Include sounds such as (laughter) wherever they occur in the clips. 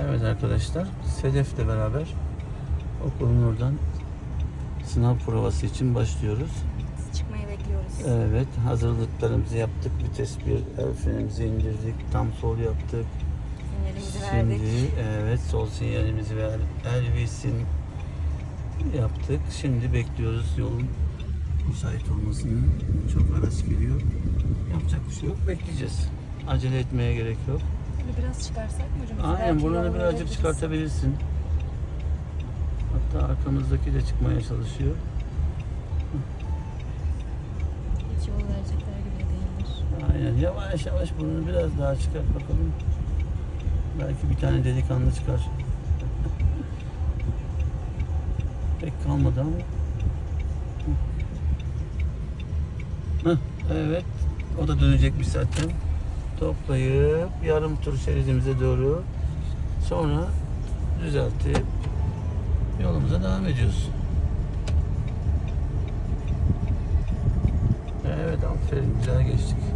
Evet arkadaşlar, Sedef'le beraber okulun oradan sınav provası için başlıyoruz. Çıkmayı bekliyoruz. Evet, hazırlıklarımızı yaptık. Vites bir el frenimizi indirdik. Tam sol yaptık. Sinyalimizi Şimdi verdik. evet sol sinyalimizi ver. Elvis'in yaptık. Şimdi bekliyoruz yolun müsait olmasını. Çok araç geliyor. Yapacak bir şey yok. Bekleyeceğiz. Acele etmeye gerek yok. Bunu biraz çıkarsak mı hocam? Aynen Belki bunu birazcık çıkartabilirsin. Hatta arkamızdaki de çıkmaya çalışıyor. Hiç yol verecekler gibi değildir. Aynen yavaş yavaş bunu biraz daha çıkart bakalım. Belki bir tane delikanlı çıkar. Pek kalmadı ama. Heh, evet. O da dönecekmiş zaten. Toplayıp yarım tur şeridimize doğru sonra düzeltip yolumuza devam ediyoruz. Evet aferin güzel geçtik.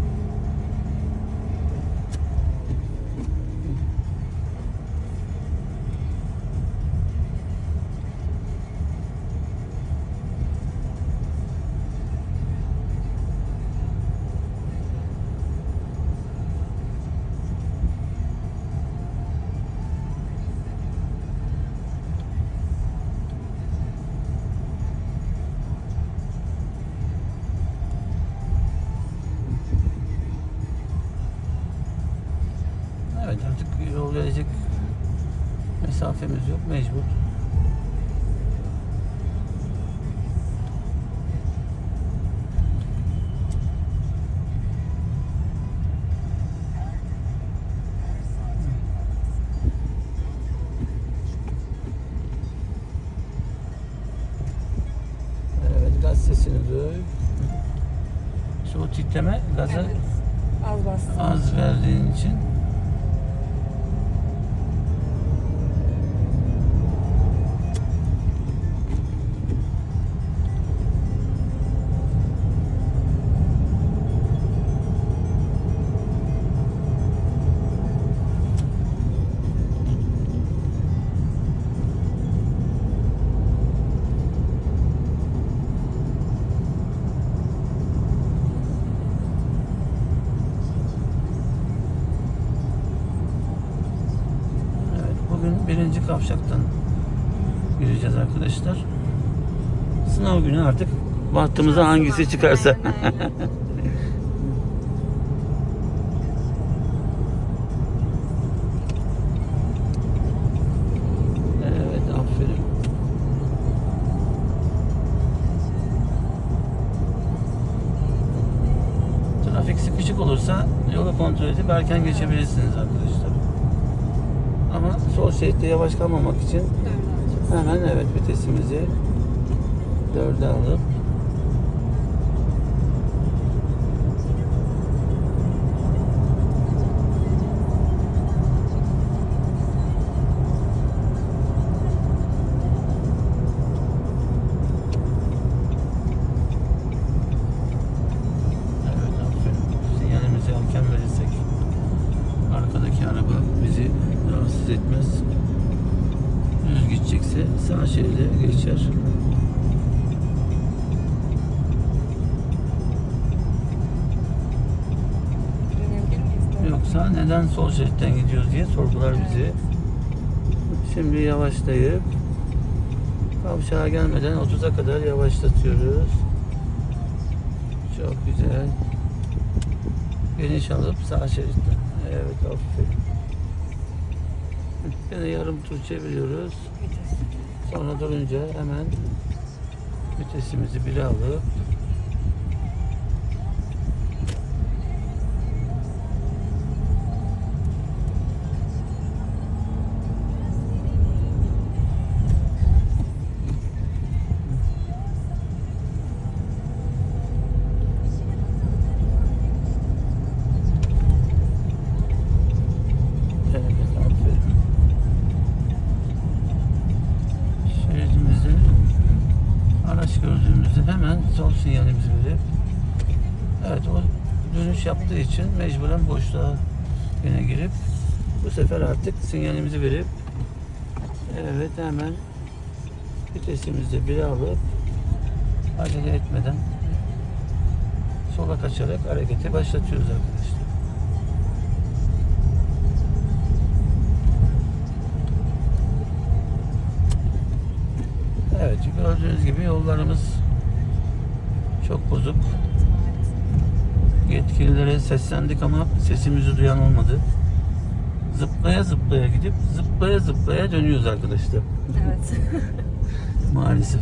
Artık yol verecek mesafemiz yok mecbur. Kavşaktan gireceğiz arkadaşlar. Sınav günü artık bahtımıza hangisi çıkarsa. (laughs) Trafik sıkışık olursa yolu kontrol edip erken geçebilirsiniz arkadaşlar. Sol şeritte yavaş kalmamak için. Hemen evet vitesimizi dörde alıp neden sol şeritten gidiyoruz diye sorgular bizi. Şimdi yavaşlayıp kavşağa gelmeden 30'a kadar yavaşlatıyoruz. Çok güzel. Geniş alıp sağ şeritten. Evet aferin. Yine yarım tur çeviriyoruz. Sonra durunca hemen vitesimizi bire alıp yaptığı için mecburen boşluğa yine girip Bu sefer artık sinyalimizi verip evet hemen vitesimizi bir alıp acele etmeden sola kaçarak hareketi başlatıyoruz arkadaşlar. Evet gördüğünüz gibi yollarımız çok bozuk. Yetkililere seslendik ama sesimizi duyan olmadı. Zıplaya zıplaya gidip zıplaya zıplaya dönüyoruz arkadaşlar. Evet. (laughs) Maalesef.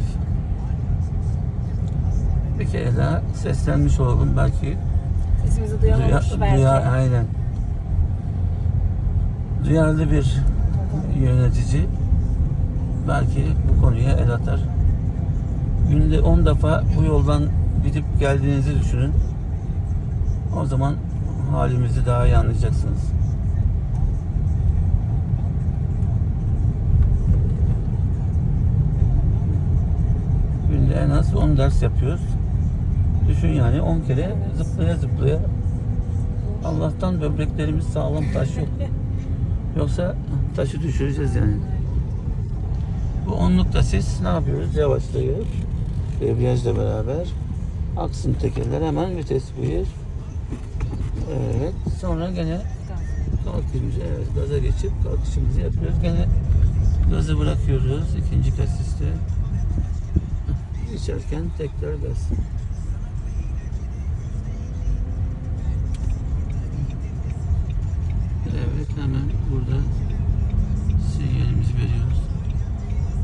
Kere daha seslenmiş olalım belki Sesimizi duyan Duya, belki. duya- aynen. Duyarlı bir yönetici belki bu konuya el atar. Günde 10 defa bu yoldan gidip geldiğinizi düşünün. O zaman halimizi daha iyi anlayacaksınız. Günde en az 10 ders yapıyoruz. Düşün yani 10 kere zıplaya zıplaya Allah'tan böbreklerimiz sağlam taş yok. Yoksa taşı düşüreceğiz yani. Bu onlukta siz ne yapıyoruz? Yavaşlıyoruz. Debriyajla beraber. Aksın tekerler hemen vites bir. Evet. Sonra gene kalkıyoruz. Evet. Gaza geçip kalkışımızı yapıyoruz. Gene gazı bırakıyoruz. ikinci kasiste. Geçerken tekrar gaz. Evet hemen burada sinyalimizi veriyoruz.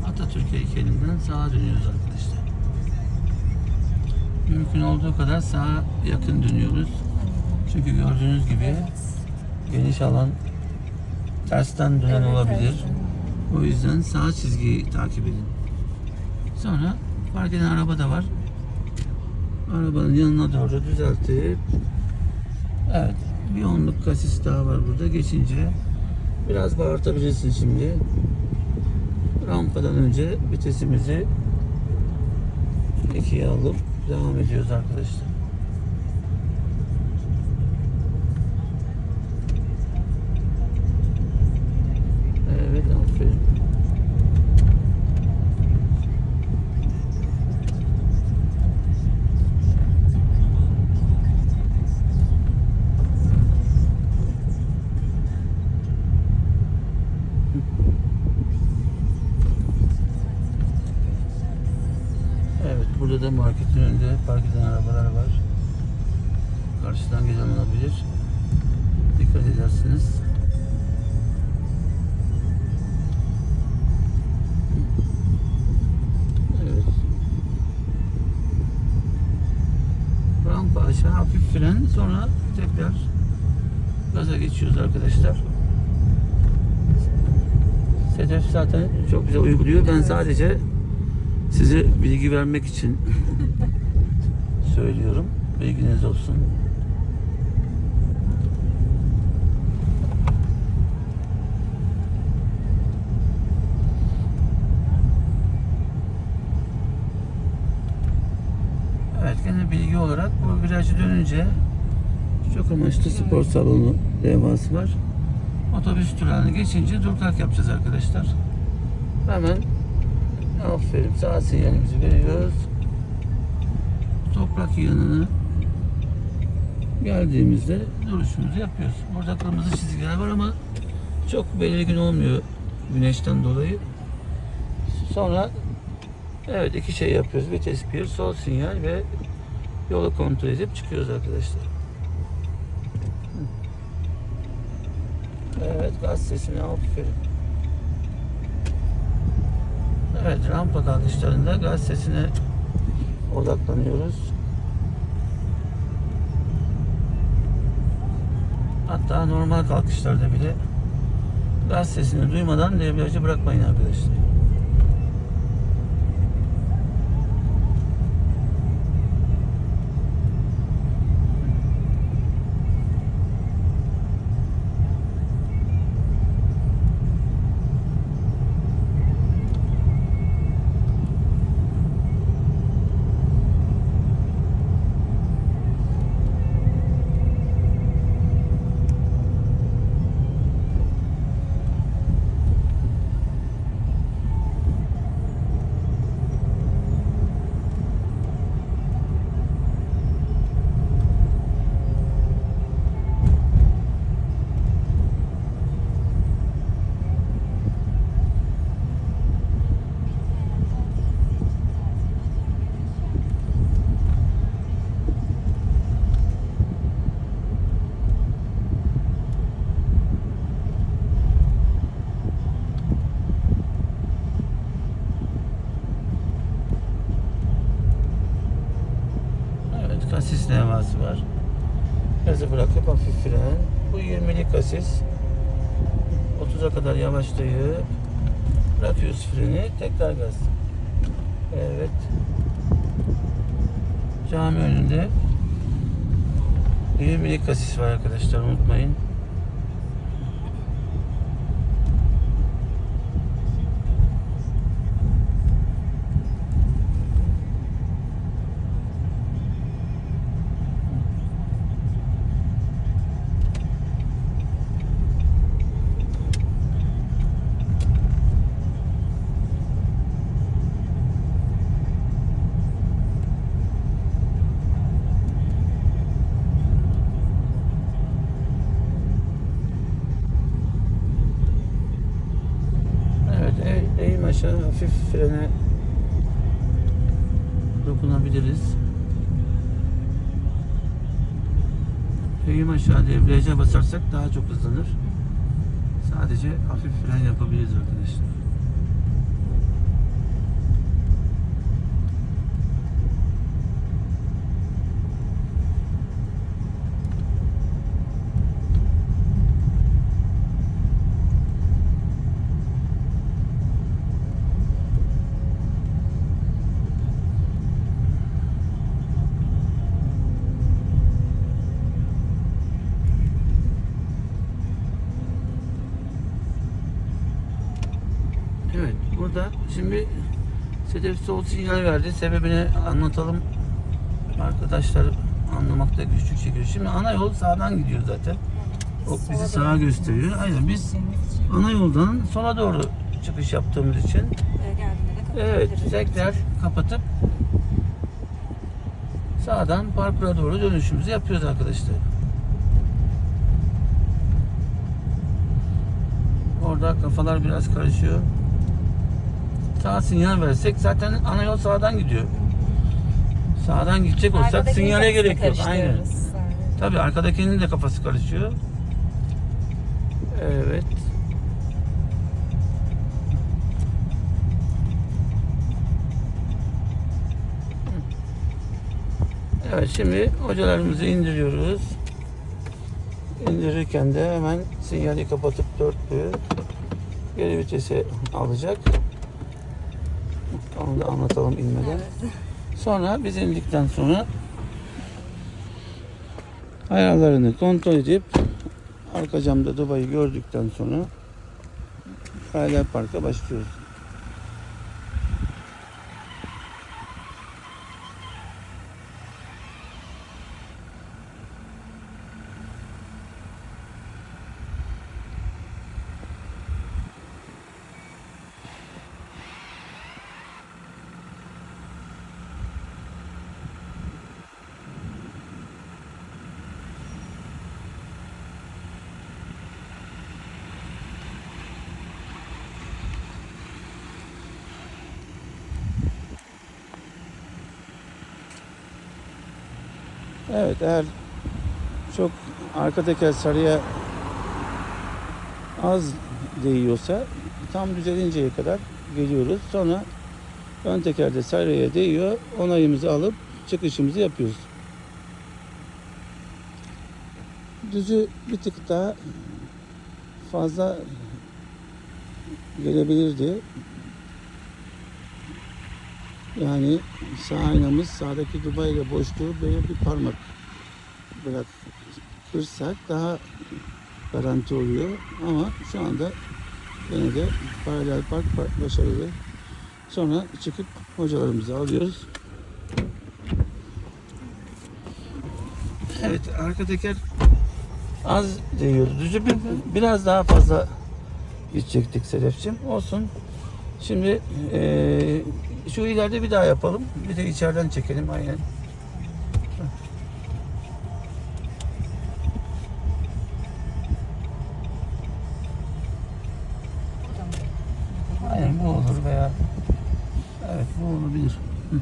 Atatürk heykelinden sağa dönüyoruz arkadaşlar. Mümkün olduğu kadar sağa yakın dönüyoruz. Çünkü gördüğünüz gibi geniş alan tersten dönen Evet, olabilir. evet. O yüzden sağ çizgiyi takip edin. Sonra fark eden araba da var. Arabanın yanına doğru düzeltip Evet. Bir onluk kasis daha var burada. Geçince biraz bağırtabilirsin şimdi. Rampadan önce vitesimizi ikiye alıp devam ediyoruz arkadaşlar. Da marketin önünde park eden arabalar var. Karşıdan gelen olabilir. Dikkat edersiniz. Evet. Rampa aşağı hafif fren sonra tekrar gaza geçiyoruz arkadaşlar. Sedef zaten çok güzel uyguluyor. Ben sadece size bilgi vermek için (laughs) söylüyorum. Bilginiz olsun. Evet gene bilgi olarak bu virajı dönünce çok amaçlı spor salonu levhası var. Otobüs durağını geçince dur kalk yapacağız arkadaşlar. Hemen aferin sağ sinyalimizi veriyoruz. Toprak yığınını geldiğimizde duruşumuzu yapıyoruz. Burada kırmızı çizgiler var ama çok belirgin olmuyor güneşten dolayı. Sonra evet iki şey yapıyoruz. Vites bir, sol sinyal ve yolu kontrol edip çıkıyoruz arkadaşlar. Evet gaz sesini aferin. Evet rampa kalkışlarında gaz sesine odaklanıyoruz. Hatta normal kalkışlarda bile gaz sesini duymadan debriyajı bırakmayın arkadaşlar. Yavaşlayıp bırakıyoruz freni. Tekrar gaz. Evet. Cami önünde 20'lik asis var arkadaşlar unutmayın. Hafif frene dokunabiliriz. Eğim aşağı debriyaja basarsak daha çok hızlanır. Sadece hafif fren yapabiliriz arkadaşlar. Şimdi Sedef sol sinyal verdi. Sebebini anlatalım. Arkadaşlar anlamakta güçlük çekiyor. Şimdi ana yol sağdan gidiyor zaten. O bizi sağa gösteriyor. Aynen biz ana yoldan sola doğru çıkış yaptığımız için evet tekrar kapatıp sağdan parkura doğru dönüşümüzü yapıyoruz arkadaşlar. Orada kafalar biraz karışıyor. Sağ sinyal versek zaten ana yol sağdan gidiyor. Sağdan gidecek olsak sinyale gerek yok. Aynen. Tabii arkadakinin de kafası karışıyor. Evet. Evet şimdi hocalarımızı indiriyoruz. İndirirken de hemen sinyali kapatıp dörtlüğü geri vitese alacak. Onu da anlatalım inmeden. Sonra biz indikten sonra ayarlarını kontrol edip arka camda Dubai'yi gördükten sonra Paralel Park'a başlıyoruz. Evet eğer çok arka teker sarıya az değiyorsa tam düzelinceye kadar geliyoruz. Sonra ön tekerde sarıya değiyor. Onayımızı alıp çıkışımızı yapıyoruz. Düzü bir tık daha fazla gelebilirdi. Yani sağ aynamız sağdaki Dubai ile boşluğu böyle bir parmak bırakırsak daha garanti oluyor. Ama şu anda yine de paralel park ba- başarılı. Sonra çıkıp hocalarımızı alıyoruz. Evet arka teker az değiyor. Düzü bir, biraz daha fazla gidecektik Sedef'ciğim. Olsun. Şimdi eee, şu ileride bir daha yapalım. Bir de içeriden çekelim aynen bu olur veya evet bu olabilir. Hı.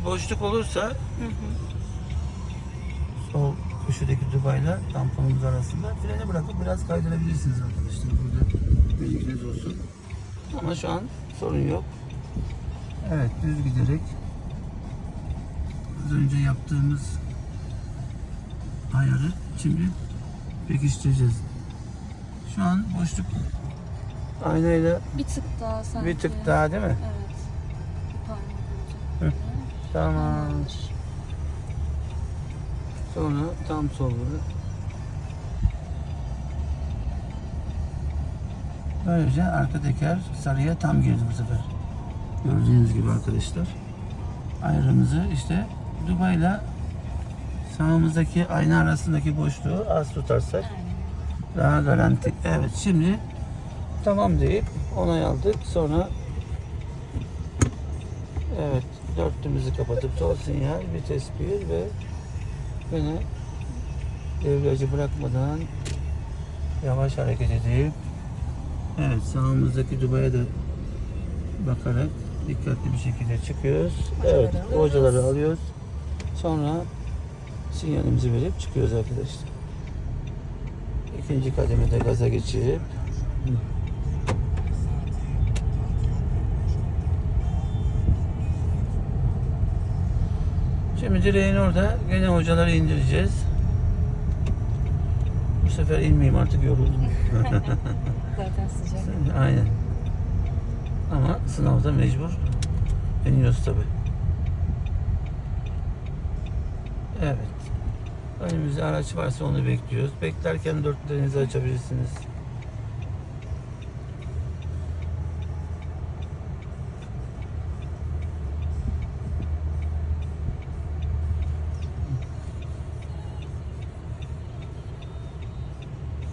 Eğer boşluk olursa Hı hı. sol köşedeki dubayla tamponumuz arasında freni bırakıp biraz kaydırabilirsiniz arkadaşlar. Burada bilginiz olsun. Ama şu an sorun yok. Evet düz giderek az önce yaptığımız ayarı şimdi pekiştireceğiz. Şu an boşluk aynayla Bir tık daha sanki. bir tık daha değil mi? Evet. Tamam. Sonra tam solları. Böylece arka teker sarıya tam girdi bu sefer. Gördüğünüz gibi arkadaşlar. Ayrımızı işte Dubai'yle sağımızdaki ayna arasındaki boşluğu az tutarsak daha garanti. Evet şimdi tamam deyip onay aldık. Sonra dörtlümüzü kapatıp sol sinyal vites 1 ve yine devreci bırakmadan yavaş hareket edip evet sağımızdaki dubaya da bakarak dikkatli bir şekilde çıkıyoruz. Evet alıyoruz. hocaları alıyoruz. Sonra sinyalimizi verip çıkıyoruz arkadaşlar. İkinci kademede gaza geçirip Şimdi direğin orada gene hocaları indireceğiz. Bu sefer inmeyeyim artık yoruldum. (laughs) Zaten sıcak. Aynen. Ama sınavda mecbur iniyoruz tabi. Evet. Önümüzde araç varsa onu bekliyoruz. Beklerken dörtlerinizi açabilirsiniz.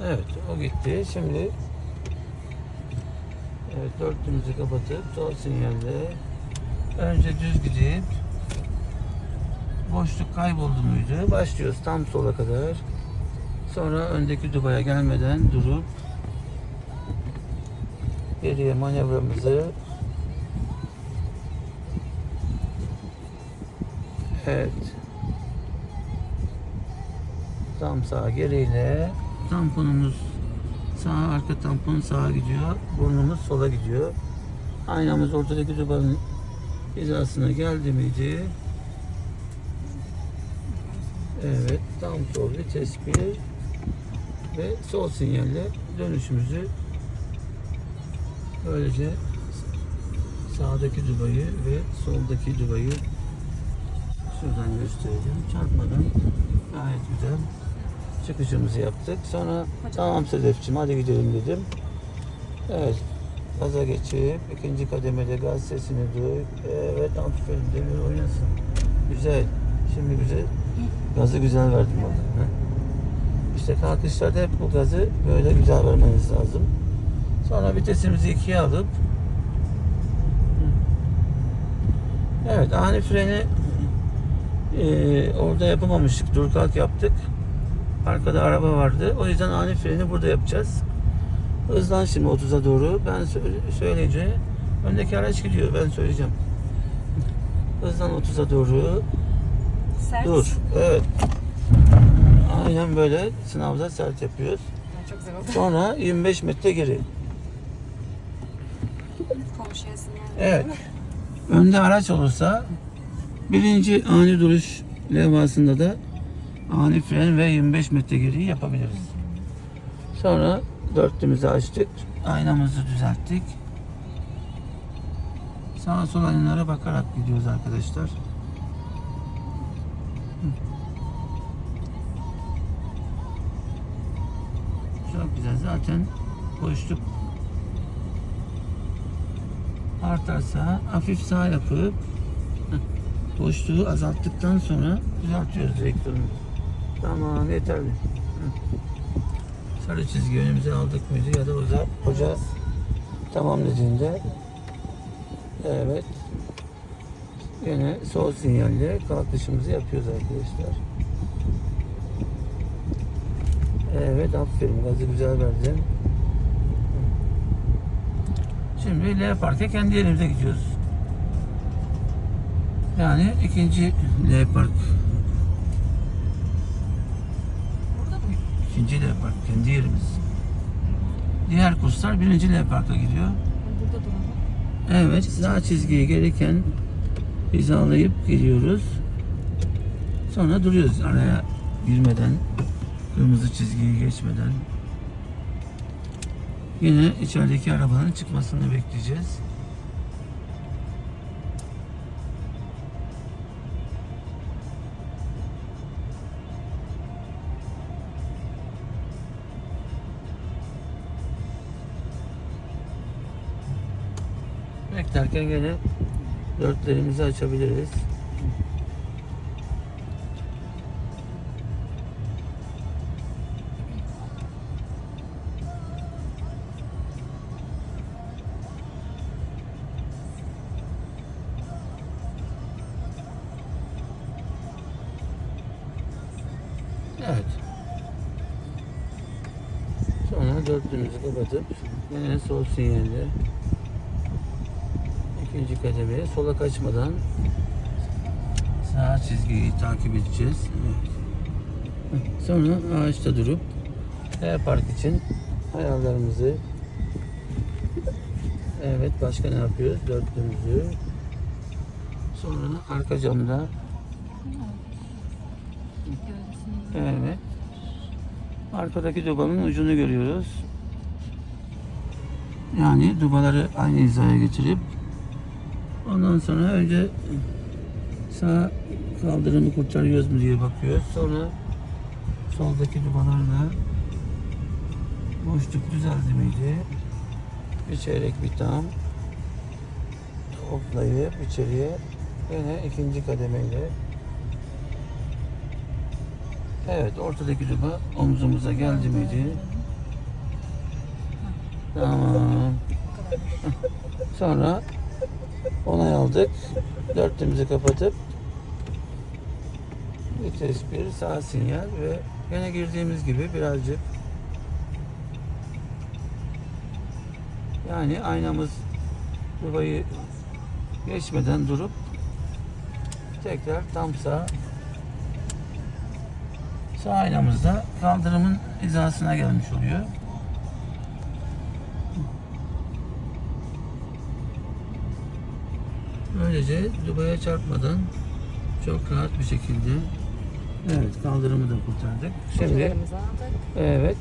Evet, o gitti. Şimdi Evet, dörtlüğümüzü kapatıp sol sinyalle önce düz gidip boşluk kayboldu muydu? Başlıyoruz tam sola kadar. Sonra öndeki dubaya gelmeden durup geriye manevramızı Evet. Tam sağ geriyle tamponumuz sağ arka tampon sağa gidiyor. Burnumuz sola gidiyor. Aynamız ortadaki dubanın hizasına geldi miydi? Evet. Tam sol vites bir ve sol sinyalle dönüşümüzü böylece sağdaki dubayı ve soldaki dubayı şuradan göstereceğim. Çarpmadan gayet güzel çıkışımızı yaptık. Sonra tamam Sedefciğim hadi gidelim dedim. Evet. Gaza geçip ikinci kademede gaz sesini duy. Evet aferin demir oynasın. Güzel. Şimdi bize gazı güzel verdim bana. Heh. İşte kalkışlarda hep bu gazı böyle güzel vermeniz lazım. Sonra vitesimizi ikiye alıp Evet ani freni eee, orada yapamamıştık. Dur kalk yaptık. Arkada araba vardı. O yüzden ani freni burada yapacağız. Hızlan şimdi 30'a doğru. Ben söyle- söyleyince öndeki araç gidiyor. Ben söyleyeceğim. Hızlan 30'a doğru. Sert. Dur. Evet. Aynen böyle sınavda sert yapıyoruz. Ya, Çok güzel oldu. Sonra (laughs) 25 metre geri. Komşuya sinyal. Evet. Önde araç olursa birinci ani duruş levhasında da ani fren ve 25 metre geriyi yapabiliriz. Sonra dörtlümüzü açtık. Aynamızı düzelttik. Sağa sola aynalara bakarak gidiyoruz arkadaşlar. Çok güzel. Zaten boşluk artarsa hafif sağ yapıp boşluğu azalttıktan sonra düzeltiyoruz direktörümüzü. Tamam yeterli. Hı. Sarı çizgi önümüze aldık mıydı ya da hoca, hoca tamam dediğinde evet yine sol sinyalle kalkışımızı yapıyoruz arkadaşlar. Evet aferin gazı güzel verdin. Şimdi L Park'a kendi yerimize gidiyoruz. Yani ikinci L park. İkinci L park. Kendi yerimiz. Diğer kurslar birinci L parka gidiyor. Evet, sağ çizgiye gereken hizalayıp geliyoruz. Sonra duruyoruz araya girmeden, kırmızı çizgiyi geçmeden. Yine içerideki arabanın çıkmasını bekleyeceğiz. Beklerken gene dörtlerimizi açabiliriz. Evet. Sonra dörtlüğümüzü kapatıp yine sol sinyalle ikinci kademeye sola kaçmadan sağ çizgiyi takip edeceğiz. Evet. Sonra ağaçta durup E park için ayarlarımızı Evet başka ne yapıyoruz? Dörtlüğümüzü sonra arka camda Evet. Arkadaki dubanın ucunu görüyoruz. Yani dubaları aynı hizaya getirip ondan sonra önce sağ kaldırımı kurtarıyoruz mu diye bakıyoruz. Sonra soldaki dubalarla boşluk düzeldi miydi? Bir çeyrek bir tam toplayıp içeriye yine ikinci kademeyle Evet, ortadaki duba omzumuza geldi miydi? Tamam. Sonra onay aldık. Dörtlüğümüzü kapatıp vites bir sağ sinyal ve yine girdiğimiz gibi birazcık yani aynamız dubayı geçmeden durup tekrar tam sağ Sağ aynamızda kaldırımın hizasına gelmiş oluyor. Böylece dubaya çarpmadan çok rahat bir şekilde Evet kaldırımı da kurtardık. Şimdi evet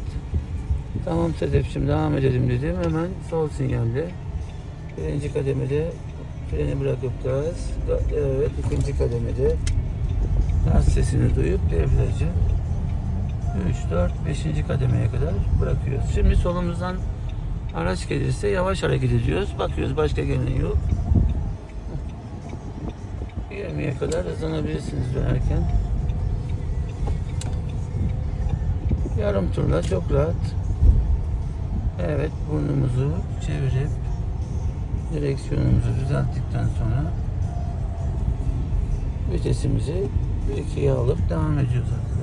tamam Sedef'cim devam edelim dedim. Hemen sol sinyalde birinci kademede freni bırakıp gaz evet ikinci kademede gaz sesini duyup devreci 3, 4, 5. kademeye kadar bırakıyoruz. Şimdi solumuzdan araç gelirse yavaş hareket ediyoruz. Bakıyoruz başka gelen yok. 20'ye kadar hızlanabilirsiniz dönerken. Yarım turla çok rahat. Evet burnumuzu çevirip direksiyonumuzu düzelttikten sonra vitesimizi ikiye alıp devam ediyoruz arkadaşlar.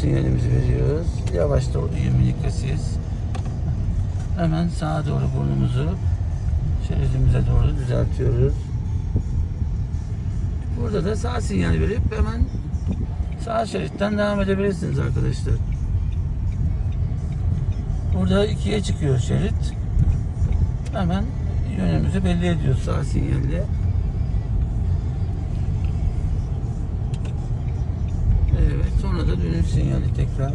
Sinyalimizi veriyoruz. Yavaş da 20'lik kasiyiz. Hemen sağa doğru burnumuzu şeridimize doğru düzeltiyoruz. Burada da sağ sinyal verip hemen sağ şeritten devam edebilirsiniz arkadaşlar. Burada ikiye çıkıyor şerit. Hemen yönümüzü belli ediyoruz sağ sinyalle. Evet, sonra da dönüş sinyali tekrar.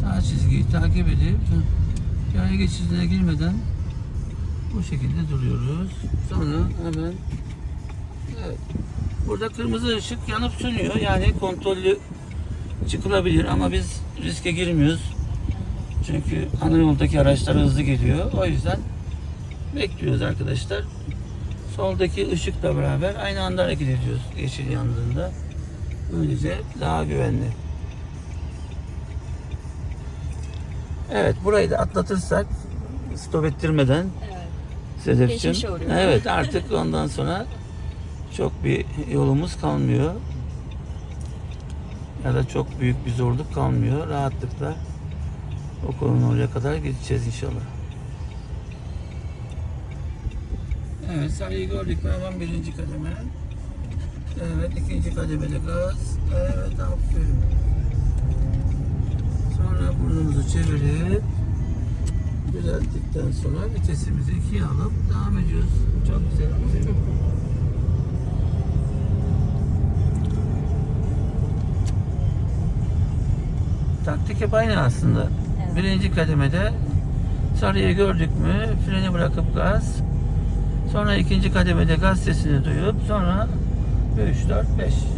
Sağ çizgiyi takip edip yaya geçidine girmeden bu şekilde duruyoruz. Sonra hemen evet. Burada kırmızı ışık yanıp sönüyor. Yani kontrollü çıkılabilir ama biz riske girmiyoruz. Çünkü ana yoldaki araçlar hızlı geliyor. O yüzden bekliyoruz arkadaşlar. Soldaki ışıkla beraber aynı anda hareket ediyoruz yeşil yandığında. Böylece daha güvenli. Evet burayı da atlatırsak stop ettirmeden Evet. Geçmiş oluyor. Evet artık ondan sonra çok bir yolumuz kalmıyor. Ya da çok büyük bir zorluk kalmıyor. Rahatlıkla okulun oraya kadar gideceğiz inşallah. Evet sarıyı gördük mü hemen birinci kademe. Evet ikinci kademede gaz. Evet aferin. Sonra burnumuzu çevirip düzelttikten sonra vitesimizi ikiye alıp devam ediyoruz. Çok güzel. Taktik hep aynı aslında. Evet. Birinci kademede sarıyı gördük mü freni bırakıp gaz. Sonra ikinci kademede gaz sesini duyup sonra 3, 4, 5.